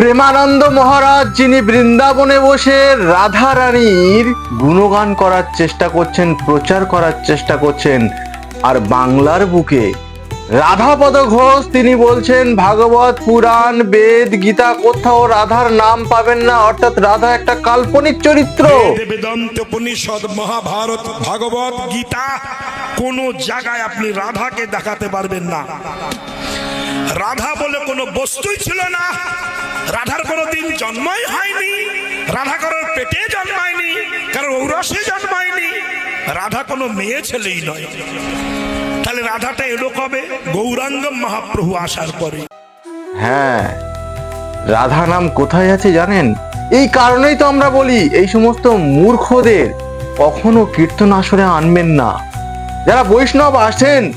প্রেমানন্দ মহারাজ যিনি বৃন্দাবনে বসে রাধা রানীর গুণগান করার চেষ্টা করছেন, প্রচার করার চেষ্টা করছেন, আর বাংলার বুকে রাধাপদ ঘোষ তিনি বলছেন, ভাগবত পুরাণ, বেদ, গীতা কোথাও রাধার নাম পাবেন না। অর্থাৎ রাধা একটা কাল্পনিক চরিত্র। মহাভারত, ভাগবত, গীতা, কোন জায়গায় আপনি রাধাকে দেখাতে পারবেন না। রাধা বলে কোনো বস্তুই ছিল না। রাধার কোনো দিন জন্মই হয়নি। রাধা কারোর পেটে জন্মায়নি, কারোর ঔরসে জন্মায়নি। রাধা কোনো মেয়ে ছেলেই নয়। তাহলে রাধাটা এলো কবে? গৌরাঙ্গ মহাপ্রভু আসার পরে। হ্যাঁ রাধা নাম কোথায় আছে জানেন? এই কারণেই তো আমরা বলি, এই সমস্ত মূর্খদের কখনো কীর্তন আসরে আনবেন না। যারা বৈষ্ণব আসেন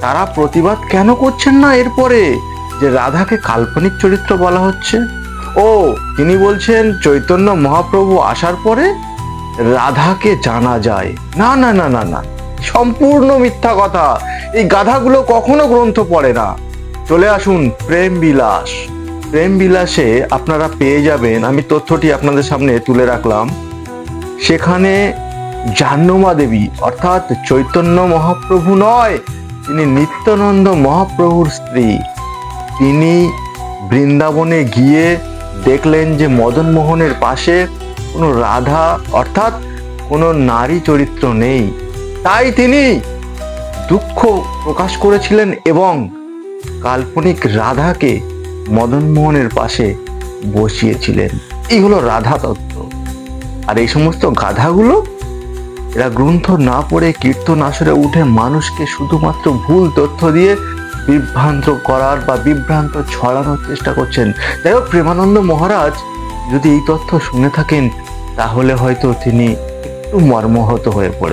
তারা প্রতিবাদ কেন করছেন না এরপরে? যে রাধাকে কাল্পনিক চরিত্র বলা হচ্ছে। ও, তিনি বলছেন, চৈতন্য মহাপ্রভু আসার পরে রাধাকে জানা যায়। না না না না না, সম্পূর্ণ মিথ্যা কথা। এই গাধাগুলো কখনো গ্রন্থ পড়ে না। চলে আসুন প্রেম বিলাস প্রেম বিলাসে আপনারা পেয়ে যাবেন, আমি তথ্যটি আপনাদের সামনে তুলে রাখলাম। সেখানে জাহ্নমা দেবী, অর্থাৎ চৈতন্য মহাপ্রভু নয় তিনি নিত্যানন্দ মহাপ্রভুর স্ত্রী, তিনি বৃন্দাবনে গিয়ে দেখলেন যে মদন মোহনের পাশে কোনো রাধা অর্থাৎ কোনো নারী চরিত্র নেই। তাই তিনি দুঃখ প্রকাশ করেছিলেন এবং কাল্পনিক রাধাকে মদন মোহনের পাশে বসিয়েছিলেন। এই হলো রাধা তত্ত্ব। আর এই সমস্ত গাধাগুলো এরা গ্রন্থ না পড়ে কীর্তন আসরে উঠে মানুষকে শুধুমাত্র ভুল তথ্য দিয়ে বিভ্রান্ত করার বা বিভ্রান্ত ছড়ানোর চেষ্টা করছেন। যাই হোক, প্রেমানন্দ মহারাজ যদি এই তথ্য শুনে থাকেন, তাহলে হয়তো তিনি একটু মর্মহত হয়ে পড়বেন